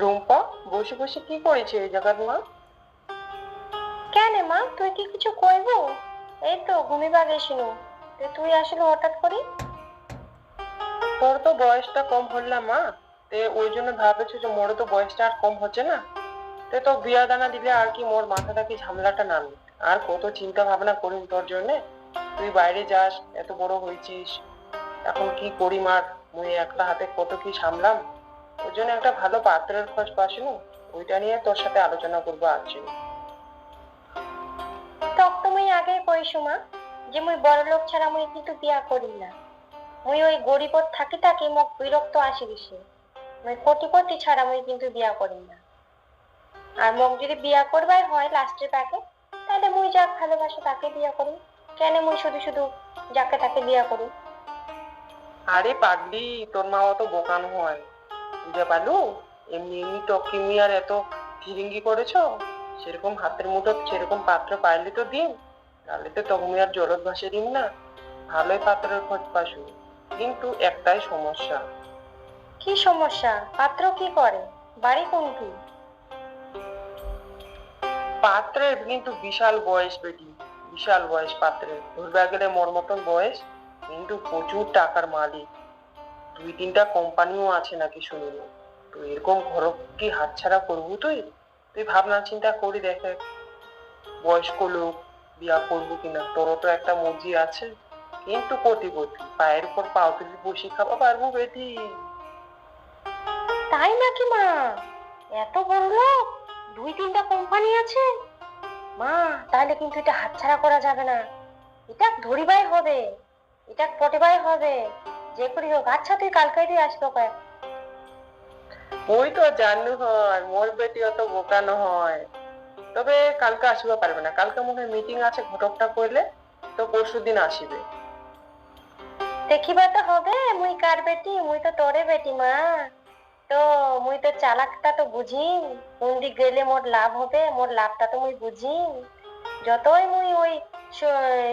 রুম্পা বসে বসে কি করেছে এই জায়গার মা কেন মা? তুই কি কিছু কইব এই তো ঘুমিবা গেছিল তুই আসলে হঠাৎ করে তোর তো বয়সটা কম হল মা। তে ওই জন্য ভাবেছো যে মোর তো বয়সটা আর কম হচ্ছে না। তে তো বিয়া দানা দিলে আর কি মোর মাথাটা কি ঝামেলাটা নামবে আর কত চিন্তা ভাবনা করিম তোর জন্য? তুই বাইরে যাস এত বড় হয়েছিস। এখন কি করি মার? মুই একলা হাতে কত কি সামলাম? ওই জন্য একটা ভালো পাত্রের খোঁজ পাসিনু? ওইটা নিয়ে তোর সাথে আলোচনা করব তক মা যে মুই বড় লোক ছাড়া মুই কিন্তু বিয়া করি না। মুই ওই গরিবত থাকি থাকি মোক বিরক্ত আসি মুই কোটিপতি ছাড়া মুই কিন্তু বিয়া করি না। আর মোক যদি বিয়া করবাই হয় লাস্টের প্যাকে তাহলে মুই যাক ভালোবাসো তাকে বিয়া করি। কেন মুই শুধু শুধু যাকে তাকে বিয়া করি? আরে পাগলি তোর মা অত বোকান হয় বুঝে পালু এমনি এমনি টকিমি আর এত ফিরিঙ্গি করেছ? সেরকম হাতের মুঠো সেরকম পাত্র পাইলে তো দিন। তাহলে তো তখন আর জলত ভাসে দিন না। ভালোই পাত্রের খোঁজ পাসু। কিন্তু একটাই সমস্যা। কি সমস্যা? পাত্র কি করে? বাড়ি কোনটি? পাত্রের কিন্তু বিশাল বয়স বেটি। বিশাল বয়স পাত্রের। ধরবা গেলে মোর মতন বয়স। কিন্তু প্রচুর টাকার মালিক। দুই তিনটা কোম্পানিও আছে নাকি শুনিনি তো এরকম ঘর কি হাতছাড়া করব তুই? তুই ভাবনা চিন্তা করি দেখে বয়স্ক লোক, বিয়া করব কিনা? তোরও তো একটা মর্জি আছে। কিন্তু কোটিপতি, পায়ের উপর পাও তুলি বসে খাওয়া পারব বেটি। তাই নাকি মা? এত বড় লোক, দুই তিনটা কোম্পানি আছে? মা, তাহলে কিন্তু এটা হাতছাড়া করা যাবে না। এটা ধরিবাই হবে, এটা পটিবাই হবে। যে করি হোক আচ্ছা তুই কালকে দিয়ে আসব কয়েক ওই তো জানু হয় মোর বেটি অত বোকা হয় তবে কালকে আসিবা পারবে না। কালকে মনে হয় মিটিং আছে ঘটকটা করলে তো পরশু দিন আসিবে। দেখিবা তো হবে মুই কার বেটি? মুই তো তোরে বেটি মা। তো মুই তো চালাকটা তো বুঝি। কোন দিক গেলে মোর লাভ হবে মোর লাভটা তো মুই বুঝি। যতই মুই ওই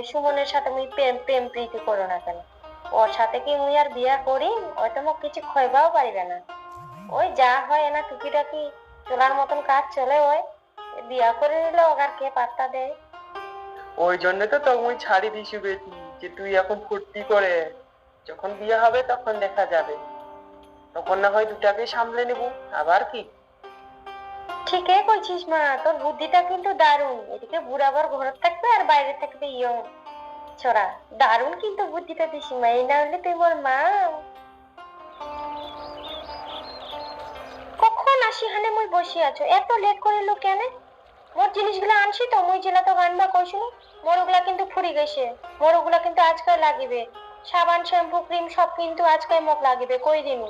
সুমনের সাথে মুই প্রেম প্রেম প্রীতি করো না কেন। ওর সাথে কি মুই আর বিয়া করি? ওই তো মোক কিছু খয়বাও পারিবে না। ওই যা হয় না টুকিটাকি চলার মতন কাজ চলে ওই। বিয়া করে নিলে ওগার কে পাত্তা দেয়? ওই জন্য তো তুমি ছাড়ি দিছি বেটি যে তুই এখন ফুর্তি করে। যখন বিয়ে হবে তখন দেখা যাবে। তখন না হয় দুটাকে সামলে নেব। আবার কি? ঠিকই কইছিস মা তোর বুদ্ধিটা কিন্তু দারুণ। এদিকে বুড়াবার ঘর থাকবে আর বাইরে থাকবে ইয়ং। ছড়া দারুণ কিন্তু বুদ্ধিটা দিস মা এই না হলে তুই মোর মা। কখন আসি হানে মুই বসে আছো? এত লেট করিল কেন? মোর জিনিসগুলো আনছি তো, মুই জেলা তো গানবা কইছিল মোর ওগুলা কিন্তু ফুরি গেছে। মোর ওগুলা কিন্তু আজকাল লাগিবে। সাবান, শ্যাম্পু, ক্রিম সব কিন্তু আজকাল মোক লাগিবে, কই দিনু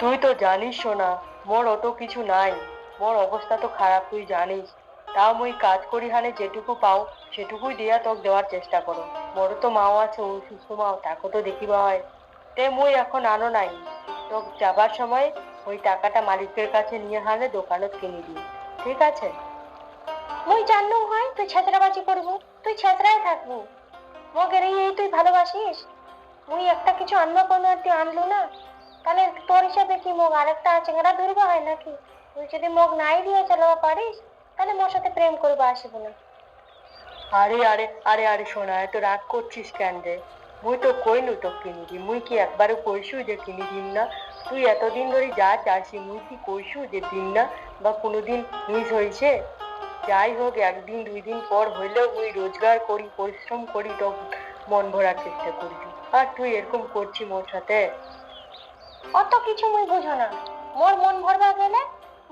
তুই তো জানিস শোনা মোর অত কিছু নাই। মোর অবস্থা তো খারাপ, তুই জানিস। তাও মুই কাজ করি হানে যেটুকু পাও, সেটুকুই দিয়া তোক দেওয়ার চেষ্টা করো মোর তো মাও আছে, ও সুস্থ মাও তাকে তো দেখিবা হয়। তে মুই এখন আনো নাই। তোক যাবার সময় ওই টাকাটা মালিকের কাছে নিয়ে হানে দোকানত কিনে দিই ঠিক আছে? মুই জানলু হয়, তুই ছেঁচড়াবাজি করব তুই ছেঁচড়াই থাকব মগের এই তুই ভালোবাসিস। মুই একটা কিছু আনব কোনো আর তুই আনলু না। তাহলে তোর হিসাবে কি মগ আরেকটা চেংড়া ধরবো হয় নাকি? তুই যদি মগ নাই দিয়ে, চালাবা পারিস তাহলে মোর সাথে প্রেম করব আসিব না আরে আরে আরে আরে শোনা এত রাগ করছিস কেন রে? মুই তো কইনু তো কিনি দি মুই কি একবারও কইছু যে কিনি দিম না? তুই এতদিন ধরে যা চাষি মুই কি কইছু যে দিন না? বা কোনোদিন মিস হয়েছে যাই হোক একদিন দুই দিন পর হইলেও মুই রোজগার করি পরিশ্রম করি তো মন ভরার চেষ্টা করবি। আর তুই এরকম করছি মোর সাথে? অত কিছু মুই বুঝো না। মোর মন ভরবা গেলে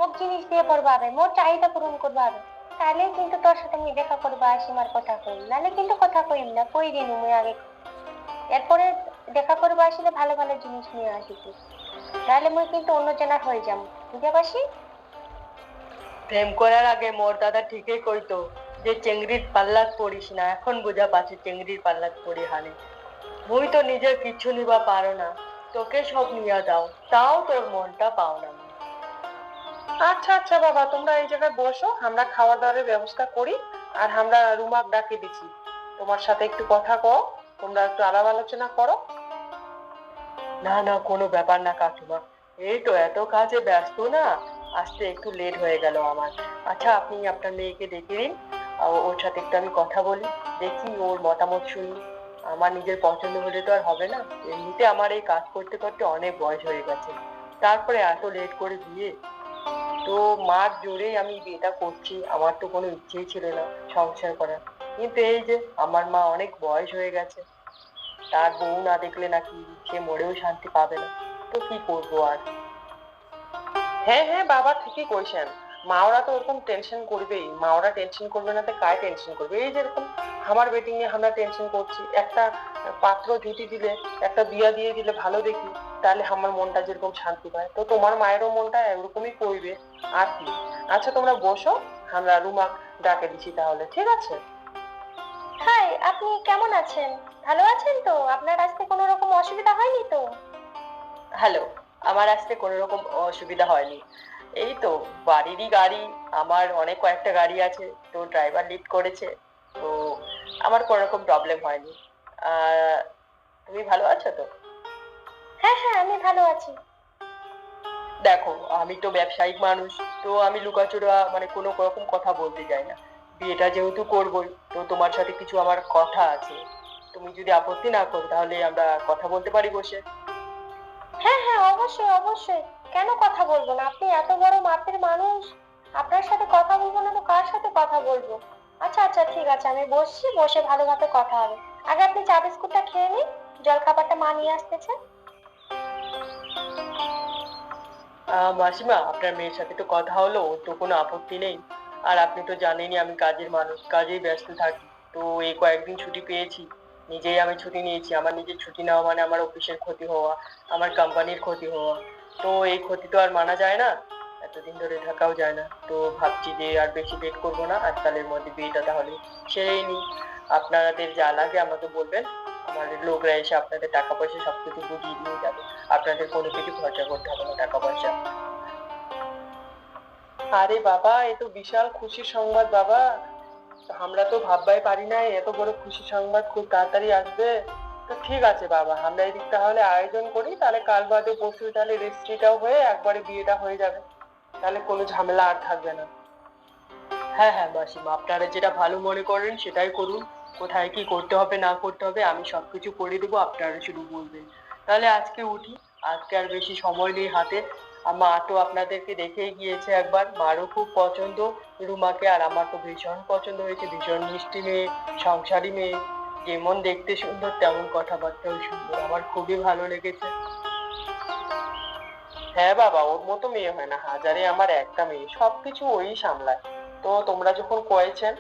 মোক জিনিস দিয়ে পড়বা হবে মোর চাহিদা পূরণ করবা হবে তাহলে কিন্তু তোর সাথে আমি দেখা করবা আসিমার কথা কই। নাহলে কিন্তু কথা কইম না, কই দিনু মুই আগে? এরপরে দেখা করবা, আসলে ভালো ভালো জিনিস নিয়ে আসিস। নাহলে মুই কিন্তু অন্য জেনার হয়ে যাম বুঝতে পারছি প্রেম করার আগে মোর দাদা ঠিকই কইতো যে, চেংড়ির পাল্লাত পড়িস না। এখন বোঝা পাচ্ছি চেংড়ির পাল্লাত পড়ি হানে। মুই তো নিজের কিচ্ছু নিবা পারো না। তোকে সব নিয়া দাও। তাও তোর মনটা পাও না। আচ্ছা আচ্ছা বাবা, তোমরা এই জায়গায় বসো, আমরা খাওয়া দাওয়ার ব্যবস্থা করি, আর আমরা রুমাক ডাকে দিছি তোমার সাথে একটু কথা কও, তোমরা একটু আলাপ আলোচনা করো। না না, কোনো ব্যাপার না কাকিমা। এই তো এত কাজে ব্যস্ত না, আসতে একটু লেট হয়ে গেল আমার। আচ্ছা আপনি আপনার মেয়েকে ডেকে দিন ওর সাথে একটু আমি কথা বলি, দেখি ওর মতামত শুনি। আমার নিজের পছন্দ হলে তো আর হবে না। এমনিতে আমার এই কাজ করতে করতে অনেক বয়স হয়ে গেছে। তারপরে এত লেট করে বিয়ে? তো মার জোরেই আমি বিয়েটা করছি, আমার তো কোনো ইচ্ছেই ছিল না সংসার করার। কিন্তু এই যে আমার মা অনেক বয়স হয়ে গেছে, তার বউ না দেখলে নাকি সে মরেও শান্তি পাবে না। তো কি করব আর? হ্যাঁ হ্যাঁ বাবা ঠিকই কইছেন মাওরা তো ওরকম টেনশন করবেই। মাওরা টেনশন করবে না তো কায় টেনশন করবে? এই যেরকম আমার বেটিং নিয়ে আমরা টেনশন করছি। একটা পাত্র জুটি দিলে একটা বিয়া দিয়ে দিলে ভালো দেখি তাহলে আমার মনটা যেরকম শান্তি পায়। তো তোমার মায়েরও মনটা এরকমই করবে আর কি। আচ্ছা তোমরা বসো আমরা রুমা ডাকে দিচ্ছি তাহলে ঠিক আছে? হাই আপনি কেমন আছেন? ভালো আছেন তো? আপনার আজকে কোনো রকম অসুবিধা হয়নি তো? হ্যালো আমার আজকে কোনো রকম অসুবিধা হয়নি। এই তো বাড়িরই গাড়ি আমার অনেক কয়েকটা গাড়ি আছে তো ড্রাইভার লিড করেছে তো আমার কোনো রকম প্রবলেম হয়নি। তুমি ভালো আছো তো? হ্যাঁ হ্যাঁ আমি ভালো আছি। দেখো আমি তো ব্যবসায়িক মানুষ তো আমি লুকাচুরা মানে কোনো রকম কথা বলতে যাই না। বিয়েটা যেহেতু করবোই তো তোমার সাথে কিছু আমার কথা আছে। তুমি যদি আপত্তি না করো তাহলে আমরা কথা বলতে পারি বসে। হ্যাঁ হ্যাঁ অবশ্যই অবশ্যই। কেন কথা বলব না? আপনি এত বড় মাপের মানুষ। আপনার সাথে কথা বলব না তো কার সাথে কথা বলব? আচ্ছা আচ্ছা ঠিক আছে আমি বসছি বসে ভালোভাবে কথা হবে। আগে আপনি চা বিস্কুটটা খেয়ে নিন, জলখাবারটা মা নিয়ে আসতেছে। মাসিমা, আপনার মেয়ের সাথে তো কথা হলো, ওর তো কোনো আপত্তি নেই। আর আপনি তো জানেনই আমি কাজের মানুষ, কাজেই ব্যস্ত থাকি। তো এই কয়েকদিন ছুটি পেয়েছি, নিজেই আমি ছুটি নিয়েছি। আমার নিজের ছুটি নেওয়া মানে আমার অফিসের ক্ষতি হওয়া, আমার কোম্পানির ক্ষতি হওয়া। তো এই ক্ষতি তো আর মানা যায় না। এতদিন ধরে থাকাও যায় না। তো ভাবছি যে আর বেশি লেট করব না। আজকালের মধ্যে বিয়েটা তাহলে সেরেই নিই আপনাদের যা লাগে আমাকে বলবেন। আমাদের লোকরা এসে আপনাদের টাকা পয়সা সবকিছু বুঝিয়ে দিয়ে যাবে। আপনাদের কোনো কিছু খরচা করতে হবে না টাকা পয়সা আরে বাবা, এ তো বিশাল খুশির সংবাদ বাবা। আমরা তো ভাববাই পারি না এত বড় খুশি সংবাদ খুব তাড়াতাড়ি আসবে। তো ঠিক আছে বাবা, আমরা এদিক তাহলে আয়োজন করি, তাহলে কাল বাদে পরশু তাহলে রেজিস্ট্রিটাও হয়ে একবারে বিয়েটা হয়ে যাবে। তাহলে কোনো ঝামেলা আর থাকবে না। হ্যাঁ হ্যাঁ মাসিমা আপনারা যেটা ভালো মনে করেন সেটাই করুন। কোথায় কি করতে হবে, না করতে হবে, আমি সবকিছু করে দেবো, আপনারা শুধু বলবেন। তাহলে আজকে উঠি, আজকে আর বেশি সময় নেই হাতে। মা তো আপনাদেরকে দেখেই গিয়েছে একবার, মারও খুব পছন্দ, রুমাকে আর আমার তো ভীষণ পছন্দ হয়েছে, ভীষণ মিষ্টি মেয়ে, সংসারী মেয়ে। যেমন দেখতে সুন্দর, তেমন কথাবার্তাও সুন্দর, আমার খুবই ভালো লেগেছে। হ্যাঁ বাবা, ওর মতো মেয়ে হয় না। হাজারে আমার একটা মেয়ে, সবকিছু ওই সামলায়। তো তোমরা যখন কয়েছেন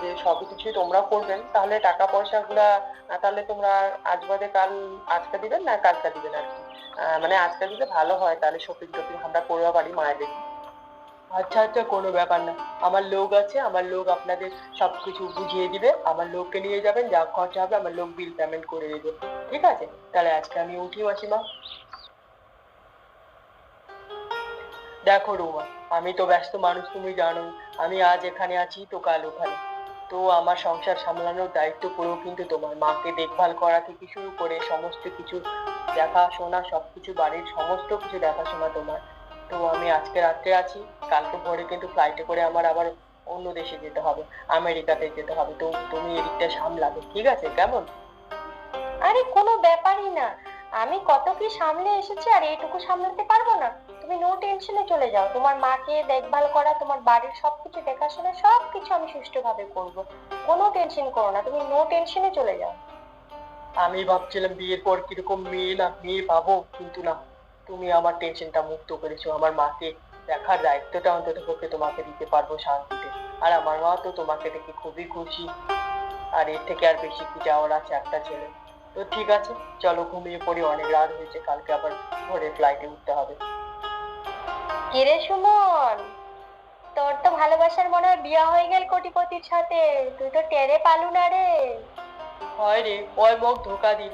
যে কিছুই তোমরা করবেন, তাহলে টাকা পয়সা গুলা তাহলে তোমরা আজ বাদে কাল আজকে দিবেন না কালকে দিবেন আর কি? মানে আজকে দিলে ভালো হয়, তাহলে শপিং টপিং আমরা করবা পারি মায়েদের। আচ্ছা আচ্ছা কোনো ব্যাপার না। আমার লোক আছে, আমার লোক আপনাদের সবকিছু বুঝিয়ে দিবে। আমার লোককে নিয়ে যাবেন, যা খরচা হবে, আমার লোক বিল পেমেন্ট করে দেবে। ঠিক আছে? তাহলে আজকে আমি উঠি মাসিমা। দেখো রুমা, আমি তো ব্যস্ত মানুষ, তুমি জানো, আমি আজ এখানে আছি তো কাল ওখানে। তো আমার সংসার সামলানোর দায়িত্ব পুরো কিন্তু তোমার। মাকে দেখভাল করা থেকে শুরু করে সমস্ত কিছু দেখাশোনা, সবকিছু, বাড়ির সমস্ত কিছু দেখাশোনা তোমার। তো আমি আজকে রাত্রে আছি, কালকে ভোরে কিন্তু ফ্লাইটে করে আমার আবার অন্য দেশে যেতে হবে, আমেরিকাতে যেতে হবে। তো তুমি এদিকটা সামলাবে, ঠিক আছে? কেমন? আরে কোনো ব্যাপারই না। আমি কত কি সামলে এসেছি আর এইটুকু সামলাতে পারব না? তুমি নো টেনশনে চলে যাও। তোমার মাকে দেখভাল করা, তোমার বাড়ির সবকিছু দেখাশোনা, সবকিছু আমি সুষ্ঠুভাবে করব। কোনো টেনশন করো না, তুমি নো টেনশনে চলে যাও। আমি ভাবছিলাম বিয়ের পর কীরকম মেয়ে না মেয়ে পাবো, কিন্তু না। তুমি আমার টেনশনটা মুক্ত করেছ। আমার মাকে দেখার দায়িত্বটা অন্তত পক্ষে তোমাকে দিতে পারব শান্তিতে। আর আমার মা তো তোমাকে দেখে খুবই খুশি। আর এর থেকে আর বেশি কি যাওয়ার আছে একটা ছেলে। তো ঠিক আছে, চলো ঘুমিয়ে পড়ি, অনেক রাত হয়েছে, কালকে আবার ভোরে ফ্লাইটে উঠতে হবে। কিরে সুমন? তোর তো ভালোবাসার মনে হয় বিয়া হয়ে গেল কোটিপতির সাথে। তুই তো টেরে পালু না রে। হয় রে ওই মোক ধোকা দিল।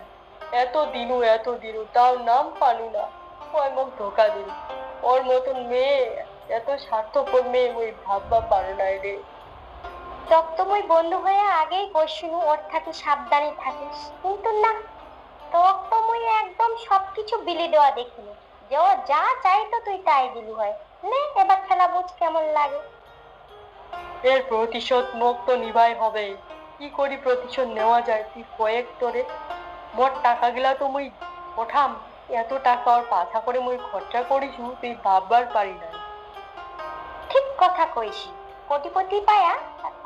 এত দিনু এত দিনু তাও নাম পালু না। ওই মোক ধোকা দিল। ওর মতন মেয়ে এত স্বার্থপর মেয়ে ওই ভাববা পারো না রে। রক্তময় বন্ধু হয়ে আগেই কইসুনু ওর থাকে সাবধানে থাকিস। কিন্তু না রক্তময় একদম সবকিছু বিলি দেওয়া দেখিনি। ও যা চাইতো তুই তাই দিলি হয়। নে এবার খেলা বুঝ কেমন লাগে। এর প্রতিশোধ মুখ তো নিভাই হবে কি করি প্রতিশোধ নেওয়া যায় তুই কয়েক তোরে। টাকাগুলা তো মুই ওঠাম। এত টাকা ওর পাছা করে মুই খরচা করিস তুই ভাববার পারি না ঠিক কথা কইছি কোটিপতি পায়া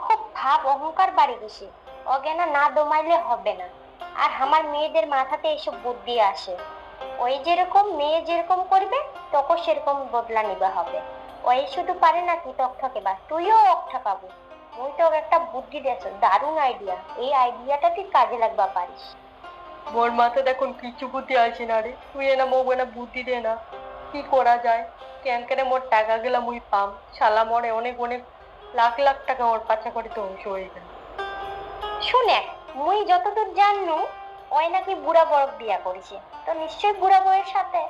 খুব ভাব অহংকার বাড়ি গেছে। অজ্ঞানা না দমাইলে হবে না। আর আমার মেয়েদের মাথাতে এসব বুদ্ধি আসে। ওই যেরকম মেয়ে যেরকম করবে তোকে সেরকম বদলা নিবে হবে। ওই শুধু পারে না কি তক ঠকেবা তুইও অক ঠকাবো মুই তো একটা বুদ্ধি দিয়েছ দারুণ আইডিয়া এই আইডিয়াটা তুই কাজে লাগবা পারিস। মোর মাথায় দেখুন কিছু বুদ্ধি আসে না রে। তুই এনা মোক না বুদ্ধি দে না। কি করা যায়? কেন কেন মোর টাকা গুলা মুই পাম। শালা মরে অনেক অনেক লাখ লাখ টাকা ওর পাছা করে অংশ হয়ে গেল শুনে মুই যতদূর জাননু ওই নাকি বুড়া বড় বিয়া করেছে। তো নিশ্চয়ই বুড়া বউয়ের সাথে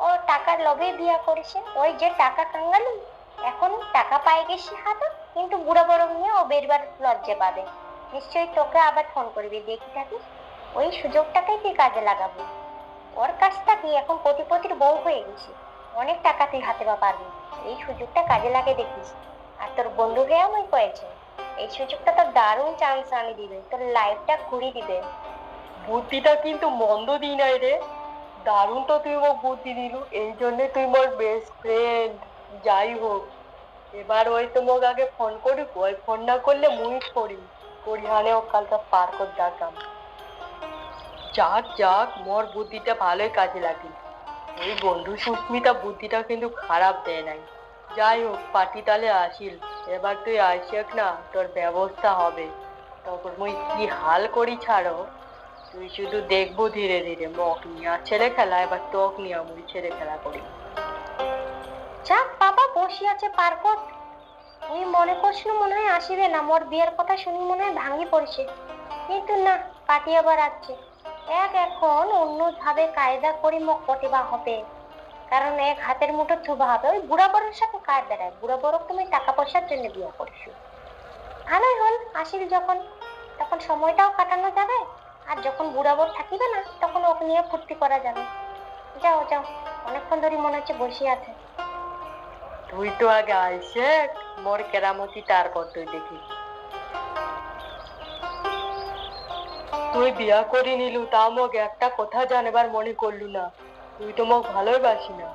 ও টাকার লোভে বিয়া করেছে ওই যে টাকা কাঙ্গালু এখন টাকা পাই গেছে হাতে, কিন্তু বুড়া বড় নিয়ে ও বেরবার লজ্জা পাবে। নিশ্চয়ই তোকে আবার ফোন করবি দেখি থাকিস? ওই সুযোগটাকেই তুই কাজে লাগাবো। ওর কাজটা কি এখন কোটিপতির বউ হয়ে গেছে? অনেক টাকা তুই হাতে বা পারবি এই সুযোগটা কাজে লাগে দেখিস। আর তোর বন্ধুকে আমি কয়েছে, এই সুযোগটা তোর দারুণ চান্স আনি দিবে, তোর লাইফটা ঘুরিয়ে দিবে। বুদ্ধিটা কিন্তু মন্দ দিই নাই রে। দারুণ তো তুই মোক বুদ্ধি দিলু, এই জন্যে তুই মোর বেস্ট ফ্রেন্ড যাই হোক। এবার ওই তো মোক আগে ফোন করি ওই ফোন না করলে মুই করি করি হানে ও কালটা পার কর ডাকাম যাক যাক, মোর বুদ্ধিটা ভালোই কাজে লাগে। ওই বন্ধু সুস্মিতা বুদ্ধিটা কিন্তু খারাপ দেয় নাই। যাই হোক পার্টি তালে আসিল। এবার তুই আসিয়াক না, তোর ব্যবস্থা হবে। তারপর মুই কি হাল করি ছাড়ো। তুই শুধু দেখব ধীরে ধীরে, মক নিয়ে ছেলে খেলা, এবার তোক নিয়ে আমি ছেলে খেলা করি। যাক বাবা, বসে আছে পার্কত। তুই মনে করছিল মনে হয় আসিবে না, মোর বিয়ের কথা শুনি মনে হয় ভাঙি পড়ছে। কিন্তু না, পাটি আবার আসছে এক এখন অন্য ভাবে কায়দা করি মোক কটিবা হবে। কারণ এক হাতের মুঠো থুবা হবে, ওই বুড়া বড়ের সাথে কার বেড়ায় বুড়া বড় তুমি টাকা পয়সার জন্য বিয়ে করছ। ভালোই হল আসিল যখন। তখন সময়টাও কাটানো যাবে। আর যখন বুড়া বড় থাকিবে না তখন ওকে নিয়ে ফুর্তি করা যাবে। যাও যাও অনেকক্ষণ ধরে মনে হচ্ছে বসে আছে। তুই তো আগে আইসে মোর কেরামতি তার কর তুই দেখি। তুই বিয়া করে নিলু তা মোক একটা কথা জানবার মনে করলু না। তুই তো মোক ভালোই বাসি না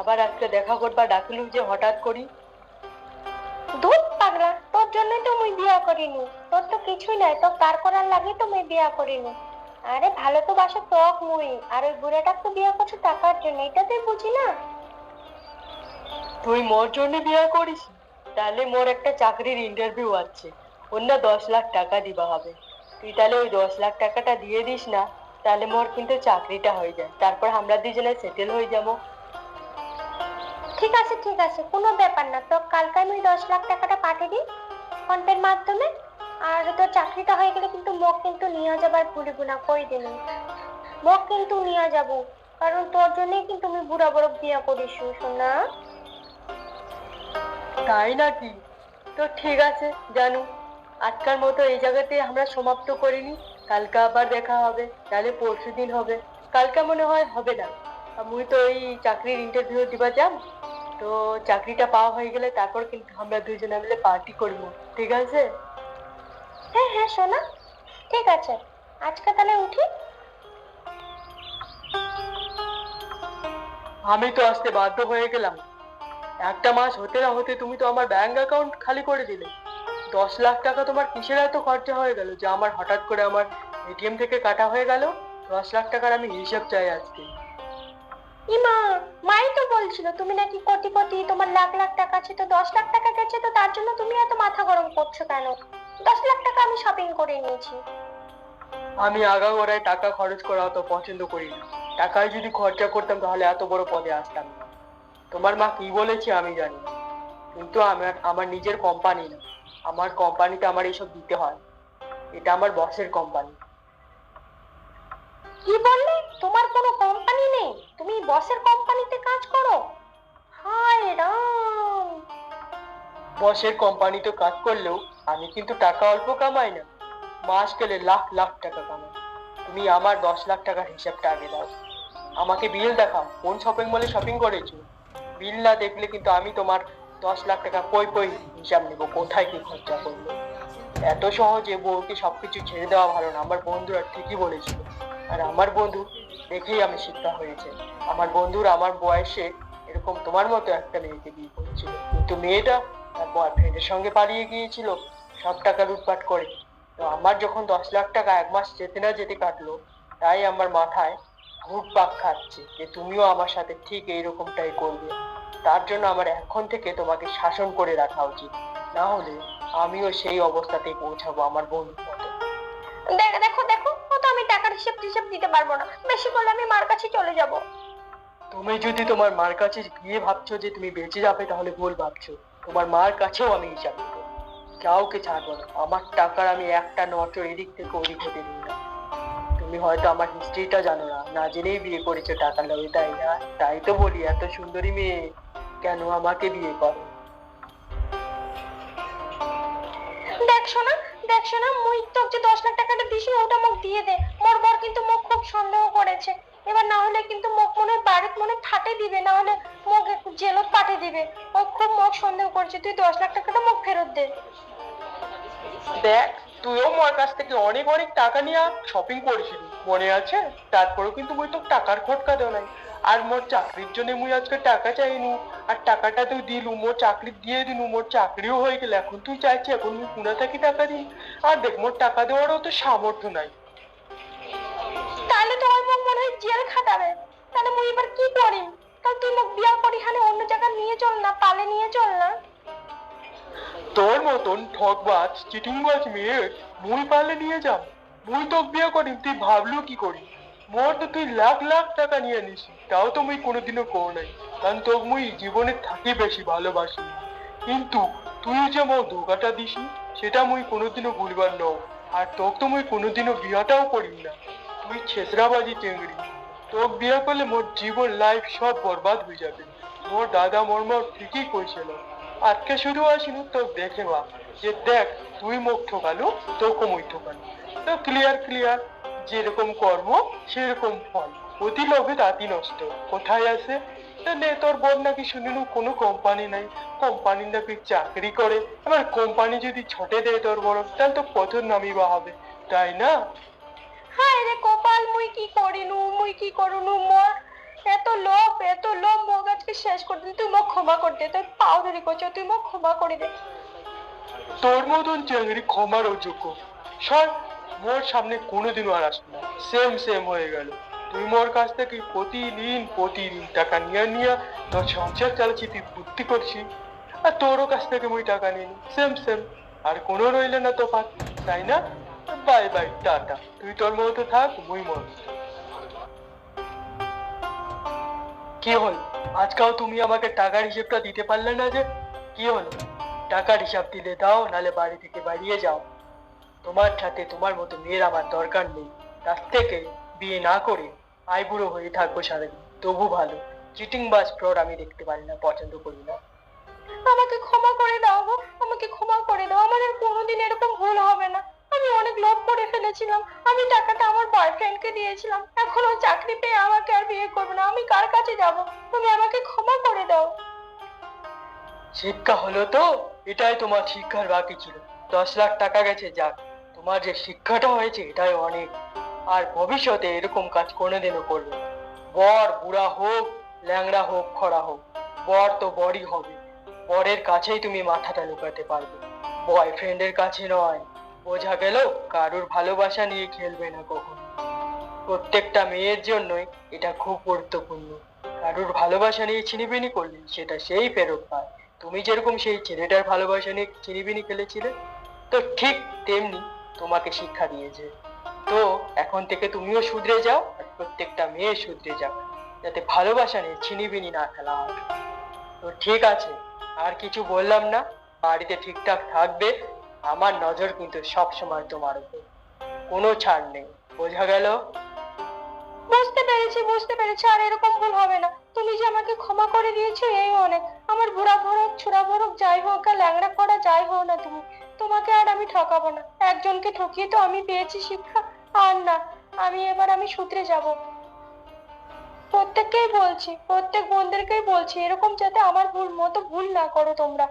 আবার আজকে দেখা করবা ডাকলু যে হঠাৎ করি। দুধ তোর জন্যই তো মুই বিয়া করিনি। তোর তো কিছুই নাই তোর কার করার লাগে তো মুই বিয়া করিনি। আরে ভালো তো বাসা টক মুই আর ওই বুড়াটা তো বিয়া করছে টাকার জন্য এটা তুই বুঝি না? তুই মোর জন্য বিয়া করিস? তাহলে মোর একটা চাকরির ইন্টারভিউ আছে। অন্য দশ লাখ টাকা দিবা হবে। তুই তাহলে ওই দশ লাখ টাকাটা দিয়ে দিস না তাহলে মোর কিন্তু চাকরিটা হয়ে যায়। তারপর আমরা দুজনে সেটেল হয়ে যাব। ঠিক আছে ঠিক আছে কোনো ব্যাপার না। তোর কালকে আমি দশ লাখ টাকাটা পাঠিয়ে দিই। ফোনপের মাধ্যমে? আর তোর চাকরিটা হয়ে গেলে কিন্তু মোক কিন্তু নিয়ে যাবার ভুলিব না, কই দিন মোক কিন্তু নিয়ে যাব, কারণ তোর জন্যই কিন্তু আমি বুড়া বড় বিয়া করিস শোনা তাই নাকি? তো ঠিক আছে, জানু, আজকার মতো এই জায়গাতে আমরা সমাপ্ত করিনি, কালকে আবার দেখা হবে তাহলে পরশু দিন হবে, কালকে মনে হয় হবে না। আমি তো ওই চাকরির ইন্টারভিউ দিবা যাম। তো চাকরিটা পাওয়া হয়ে গেলে তারপর কিন্তু আমরা দুজনে মিলে পার্টি করব, ঠিক আছে? হ্যাঁ হ্যাঁ সোনা, ঠিক আছে, আজকে তাহলে উঠি। আমি তো আসতে বাধ্য হয়ে গেলাম। একটা মাস হতে না হতে তুমি তো আমার ব্যাংক অ্যাকাউন্ট খালি করে দিলে। দশ লাখ টাকা তোমার কিসের এত খরচা হয়ে গেল যে আমার হঠাৎ করে আমার এটিএম থেকে কাটা হয়ে গেল? দশ লাখ টাকার আমি হিসাব চাই আজকে। ইমা, মাই তো বলছিল তুমি নাকি কোটিপতি তোমার লাখ লাখ টাকা আছে, তো দশ লাখ টাকা গেছে, তো তার জন্য তুমি এত মাথা গরম করছ কেন? দশ লাখ টাকা আমি শপিং করে নিয়েছি। আমি আগাগোড়ায় টাকা খরচ করা অত পছন্দ করি না। টাকায় যদি খরচা করতাম তাহলে এত বড় পদে আসতাম না। তোমার মা কি বলেছে আমি জানি কিন্তু আমার আমার নিজের কোম্পানি না। আমার কোম্পানিতে আমার এইসব দিতে হয়। এটা আমার বসের কোম্পানি কি বললে? তোমার কোনো কোম্পানি নেই? তুমি বসের কোম্পানিতে কাজ করো। হায় রাম! বসের কোম্পানিতে কাজ করলেও আমি কিন্তু টাকা অল্প কামাই না। মাস গেলে লাখ লাখ টাকা কামাই। তুমি আমার দশ লাখ টাকার হিসাবটা আগে দাও। আমাকে বিল দেখাও, কোন শপিং মলে শপিং করেছ? বিল না দেখলে কিন্তু আমি তোমার দশ লাখ টাকা কই কই হিসাব নেব, কোথায় কি খরচা করল? এত সহজে বউকে সবকিছু ছেড়ে দেওয়া ভালো না। আমার বন্ধুরা ঠিকই বলেছিল। আর আমার বন্ধু দেখেই আমি শিক্ষা হয়েছে। আমার বন্ধুর আমার বয়সে এরকম তোমার মতো একটা মেয়েকে বিয়ে করেছিল। কিন্তু মেয়েটা তার বয়ফ্রেন্ডের সঙ্গে পালিয়ে গিয়েছিল, সব টাকা লুটপাট করে। তো আমার যখন দশ লাখ টাকা এক মাস যেতে না যেতে কাটলো, তাই আমার মাথায় ঘুট পাক খাচ্ছে যে তুমিও আমার সাথে ঠিক এইরকমটাই করবে। তার জন্য আমার এখন থেকে তোমাকে শাসন করে রাখা উচিত। না হলে আমিও সেই অবস্থাতেই পৌঁছাবো আমার বন্ধুর মতো। দেখো দেখো। তো আমি টাকার হিসেব টিসেব দিতে পারব না। বেশি করলে আমি মার কাছে চলে যাব। তুমি যদি তোমার মার কাছে গিয়ে ভাবছ যে তুমি বেঁচে যাবে তাহলে ভুল ভাবছ। তোমার মার কাছেও আমি হিসাব দেবো। কাউকে ছাড়বো না। আমার টাকার আমি একটা নজর এদিক থেকে ওদিক হতে দিই না। তুমি হয়তো আমার হিস্ট্রিটা জানো না। না জেনেই বিয়ে করেছ টাকা লোভে তাই না? তাই তো বলি এত সুন্দরী মেয়ে কেন আমাকে বিয়ে করো? দেখ শোনা দেখ শোনা মুই তোকে যে দশ লাখ টাকাটা ওটা দিয়ে দে। মোর বর কিন্তু খুব সন্দেহ করেছে। এবার না হলে কিন্তু মনে মনে ফাটে দিবে, না হলে জেলত দিবে। ও খুব সন্দেহ করছে, তুই দশ লাখ টাকাটা ফেরত দে। দেখ, তুইও মোর কাছ থেকে অনেক অনেক টাকা নিয়ে শপিং করেছিলি, মনে আছে? তারপরেও কিন্তু মুই টাকার খটকা দেও নাই। আর মোর চাকরির জন্য মুই আজকে টাকা চাইনু। আর টাকাটা তুই দিলু মোর চাকরি দিয়ে দিনু মোর চাকরিও হয়ে গেল এখন তুই চাইছি এখন মুই পুনা থাকি টাকা দিই? আর দেখ মোর টাকা দেওয়ারও তো সামর্থ্য নাই। তাহলে তো ওই মোক মনে হয় জেল খাটাবে তাহলে মুই এবার কি করি? তাহলে তুই মোক বিয়া করি হানে অন্য জায়গায় নিয়ে চল না পালে নিয়ে চল না? তোর মতন ঠকবাজ চিটিংবাজ মেয়ে মুই পালে নিয়ে যাম। মুই তোকে বিয়ে করিম তুই ভাবলু কি করি? মোর তো তুই লাখ লাখ টাকা নিয়ে নিস, তাও তো মুই কোনোদিনও কর নাই। কারণ তোকে মুই জীবনে থাকি বেশি ভালোবাসি কিন্তু তুই যে মোর ধোকাটা দিস, সেটা মুই কোনোদিনও ভুলবার নও। আর তোকে তো মুই কোনোদিনও বিয়াটাও করিম না। তুই ছেসরাবাজি চেংড়ি তোকে বিয়ে করলে মোর জীবন লাইফ সব বরবাদ হয়ে যাবে। মোর দাদা মোর মোর ঠিকই কইছিল আজকে শুধু আসিনু তো দেখে বা যে দেখ, তুই মুখ ঠকালু, তোকে মুই ঠকালু। তো ক্লিয়ার ক্লিয়ার যেরকম কর্ম সেরকম ফল। অতি লোভে তাঁতি নষ্ট। কোথায় আছে? নে তোর বোন নাকি শুনিনু কোনো কোম্পানি নাই। কোম্পানি নাকি চাকরি করে। এবার কোম্পানি যদি ছটে দেয় তোর বড় তাহলে তো কত নামিবা হবে। তাই না? হায় রে কপাল মুই কি করিনু? মুই কি করুনু? মোর। এত লোভ এত লোভ আজকে শেষ করে দিলি। তুই মোক ক্ষমা করে দে। তুই পাও ধরি করছ তুই মোক ক্ষমা করে দে। তোর মতন চেংড়ি ক্ষমার অযোগ্য সর মোর সামনে কোনোদিনও আর আসবে না। সেম সেম হয়ে গেল। তুই মোর কাছ থেকে প্রতিদিন প্রতিদিন টাকা নিয়ে নিয়ে তোর সংসার চালাচ্ছি, তুই ফুর্তি করছি। আর তোরও কাছ থেকে মুই টাকা নিয়ে সেম সেম আর কোনো রইলে না তো পাত তাই না? Bye bye tata. তুই তোর মতো থাক, মুই মত কি হল? আজকাল তুমি আমাকে টাকার হিসেবটা দিতে পারলে না যে? কি হলো? টাকার হিসাব দিলে দাও নালে বাড়ি থেকে বাড়িয়ে যাও। তোমার সাথে তোমার মতো মেয়ের আমার দরকার নেই। তার থেকে বিয়ে না করে আইবুড়ো হয়ে থাকব সারাদিন। তবু ভালো চিটিং বাস ফ্রড আমি দেখতে পারি না পছন্দ করি না। আমাকে ক্ষমা করে দাও গো আমাকে ক্ষমা করে দাও। আমার আর কোনোদিন এরকম ভুল হবে না। আমি অনেক লোভ করে ফেলেছিলাম। আমি টাকাটা আমার বয়ফ্রেন্ডকে দিয়েছিলাম। এখন ও চাকরি পেয়ে আমাকে আর বিয়ে করবে না। আমি কার কাছে যাব? তুমি আমাকে ক্ষমা করে দাও। শিক্ষা হলো তো এটাই তোমার শিক্ষার বাকি ছিল। দশ লাখ টাকা গেছে যাক। তোমার যে শিক্ষাটা হয়েছে, এটাই অনেক। আর ভবিষ্যতে এরকম কাজ কোনোদিনও করবে বর বুড়া হোক, ল্যাংড়া হোক, খরা হোক, বর তো বরই হবে। বরের কাছেই তুমি মাথাটা লুকাতে পারবে। বয়ফ্রেন্ডের কাছে নয়, বোঝা গেল কারুর ভালোবাসা নিয়ে খেলবে না কখন। প্রত্যেকটা মেয়ের জন্যই এটা খুব গুরুত্বপূর্ণ। কারুর ভালোবাসা নিয়ে ছিনিবিনি করলে সেটা সেই ফেরত পায়। তুমি যেরকম সেই ছেলেটার ভালোবাসা নিয়ে চিনিবিনি খেলেছিলে, তো ঠিক তেমনি তোমাকে শিক্ষা দিয়েছে। তো এখন থেকে তুমিও শুধরে যাও আর প্রত্যেকটা মেয়ে শুধরে যাও যাতে ভালোবাসা নিয়ে ছিনিবিনি না খেলা হয়। তো ঠিক আছে, আর কিছু বললাম না, বাড়িতে ঠিকঠাক থাকবে, আমার নজর কিন্তু সব সময় তোমার উপর। কোনো ছাড় নেই, বোঝা গেল? বুঝতে পেরেছি বুঝতে পেরেছি, আর এরকম ভুল হবে না। তুমি যে আমাকে ক্ষমা করে দিয়েছ, এই অনেক। আমার বুড়া ভরক, ছুড়া ভরক, যাই হোক আর ল্যাংড়া করা যাই হোক না তুমি। তোমাকে আর আমি ঠকাবো না। একজনকে ঠকিয়ে তো আমি পেয়েছি শিক্ষা। আর না, আমি এবার আমি সূত্রে যাব। প্রত্যেককেই বলছি, প্রত্যেক বোনদেরকেই বলছি, এরকম যাতে আমার ভুল মতো ভুল না করো তোমরা।